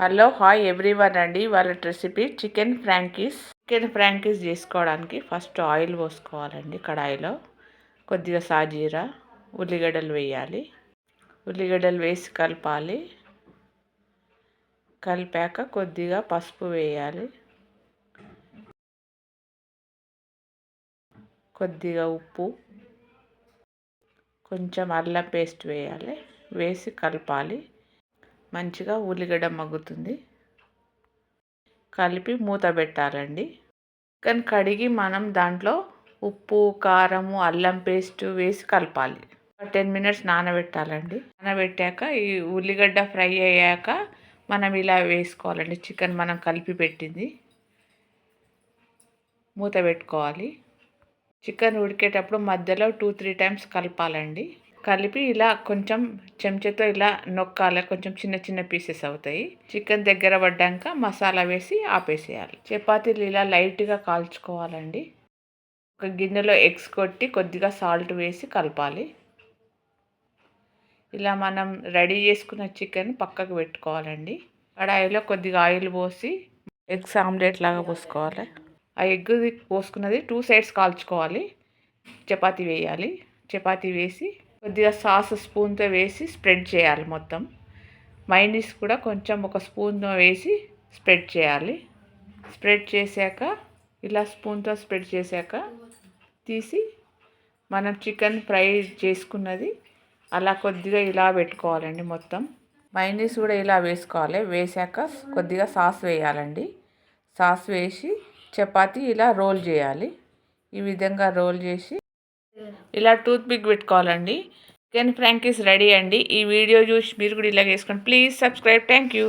Hello hi everyone అండి. వాళ్ళ recipe chicken frankies. Chicken frankies చేసుకోవడానికి ఫస్ట్ ఆయిల్ పోసుకోవాలండి కడాయిలో. కొద్దిగా సాజీరా ఉల్లిగడ్డలు వేయాలి. ఉల్లిగడ్డలు వేసి కలపాలి. కలిపాక కొద్దిగా పసుపు వేయాలి. కొద్దిగా ఉప్పు. కొంచెం అల్లం పేస్ట్ వేయాలి. వేసి కలపాలి. మంచిగా ఉల్లిగడ్డ మగ్గుతుంది. కలిపి మూత పెట్టాలండి. చికెన్ కడిగి మనం దాంట్లో ఉప్పు కారము అల్లం పేస్ట్ వేసి కలపాలి. Ten minutes నానబెట్టాలండి. నానబెట్టాక ఈ ఉల్లిగడ్డ ఫ్రై అయ్యాక మనం ఇలా వేసుకోవాలండి. చికెన్ మనం కలిపి పెట్టింది. మూత పెట్టుకోవాలి. చికెన్ ఉడికేటప్పుడు మధ్యలో టూ త్రీ టైమ్స్ కలపాలండి. కలిపి ఇలా కొంచెం చెంచాతో ఇలా నొక్కాలి. కొంచెం చిన్న చిన్న పీసెస్ అవుతాయి. చికెన్ దగ్గర పడ్డాక మసాలా వేసి ఆపేసేయాలి. చపాతీలు ఇలా లైట్గా కాల్చుకోవాలండి. ఒక గిన్నెలో ఎగ్స్ కొట్టి కొద్దిగా సాల్ట్ వేసి కలపాలి. ఇలా మనం రెడీ చేసుకున్న చికెన్ పక్కకు పెట్టుకోవాలండి. కడాయిలో కొద్దిగా ఆయిల్ పోసి ఎగ్స్ ఆమ్లెట్ లాగా పోసుకోవాలి. ఆ ఎగ్ పోసుకున్నది టూ సైడ్స్ కాల్చుకోవాలి. చపాతీ వేయాలి. చపాతీ వేసి కొద్దిగా సాస్ స్పూన్తో వేసి స్ప్రెడ్ చేయాలి మొత్తం. మైనీస్ కూడా కొంచెం ఒక స్పూన్తో వేసి స్ప్రెడ్ చేయాలి. స్ప్రెడ్ చేశాక ఇలా స్పూన్తో స్ప్రెడ్ చేశాక తీసి మనం చికెన్ ఫ్రై చేసుకున్నది అలా కొద్దిగా ఇలా పెట్టుకోవాలండి మొత్తం. మైనీస్ కూడా ఇలా వేసుకోవాలి. వేసాక కొద్దిగా సాస్ వేయాలండి. సాస్ వేసి చపాతీ ఇలా రోల్ చేయాలి. ఈ విధంగా రోల్ చేసి ఇలా టూత్ పిక్ పెట్టుకోవాలండి. చికెన్ ఫ్రాంకీస్ రెడీ అండి. ఈ వీడియో చూసి మీరు కూడా ఇలా చేసుకోండి ప్లీజ్ సబ్స్క్రైబ్ థ్యాంక్ యూ